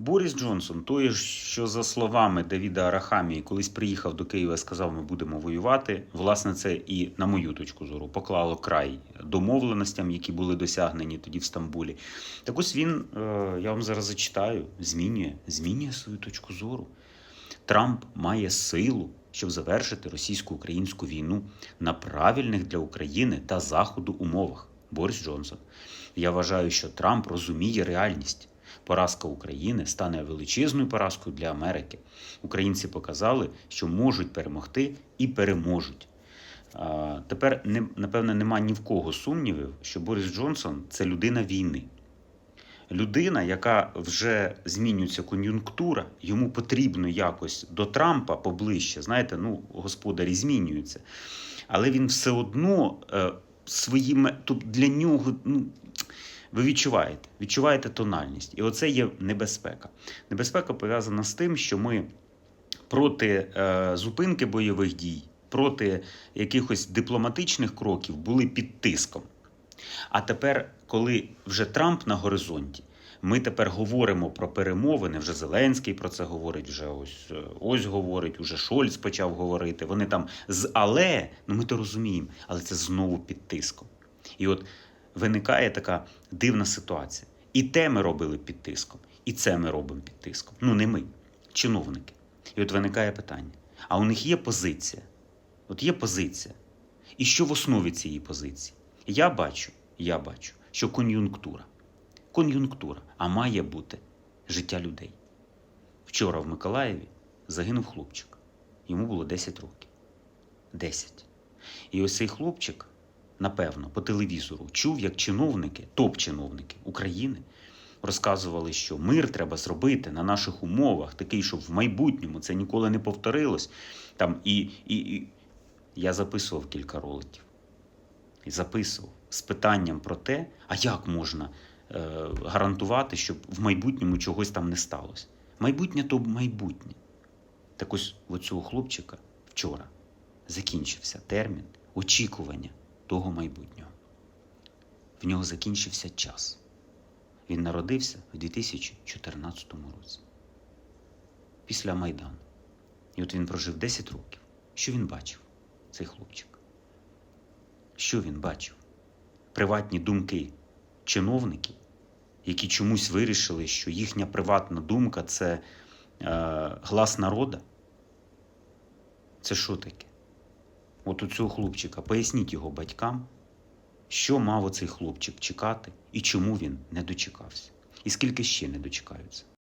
Борис Джонсон, той, що за словами Давіда Арахамії, колись приїхав до Києва і сказав, ми будемо воювати. Власне, це і на мою точку зору поклало край домовленостям, які були досягнені тоді в Стамбулі. Так ось він, е, я вам зараз зачитаю, змінює, змінює свою точку зору. Трамп має силу, щоб завершити російсько-українську війну на правильних для України та Заходу умовах. Борис Джонсон. Я вважаю, що Трамп розуміє реальність. Поразка України стане величезною поразкою для Америки. Українці показали, що можуть перемогти і переможуть. Тепер напевне нема ні в кого сумнівів, що Борис Джонсон це людина війни. Людина, яка вже змінюється кон'юнктура, йому потрібно якось до Трампа поближче. Знаєте, ну господарі змінюються. Але він все одно е, своїм тобто для нього, ну ви відчуваєте, відчуваєте тональність. І оце є небезпека. Небезпека пов'язана з тим, що ми проти е, зупинки бойових дій, проти якихось дипломатичних кроків були під тиском. А тепер, коли вже Трамп на горизонті, ми тепер говоримо про перемовини. Вже Зеленський про це говорить, вже ось е, ось говорить, уже Шольц почав говорити. Вони там з але, ну ми то розуміємо, але це знову під тиском. І от виникає така дивна ситуація. І те ми робили під тиском, і це ми робимо під тиском. Ну не ми, чиновники. І от виникає питання: а у них є позиція? От є позиція. І що в основі цієї позиції? Я бачу, я бачу, що кон'юнктура. Кон'юнктура, а має бути життя людей. Вчора в Миколаєві загинув хлопчик. Йому було 10 років. 10. І ось цей хлопчик, напевно, по телевізору чув, як чиновники, топ-чиновники України розказували, що мир треба зробити на наших умовах, такий, щоб в майбутньому це ніколи не повторилось. Там і, і, і... я записував кілька роликів. І записував з питанням про те, а як можна е, гарантувати, щоб в майбутньому чогось там не сталося. Майбутнє то майбутнє. Так ось у цього хлопчика вчора закінчився термін очікування того майбутнього. В нього закінчився час. Він народився в 2014 році, після Майдану. І от він прожив 10 років. Що він бачив, цей хлопчик? Що він бачив? Приватні думки чиновників, які чомусь вирішили, що їхня приватна думка це е, глас народа? Це що таке? От у цього хлопчика, поясніть його батькам, що мав оцей хлопчик чекати і чому він не дочекався, і скільки ще не дочекаються.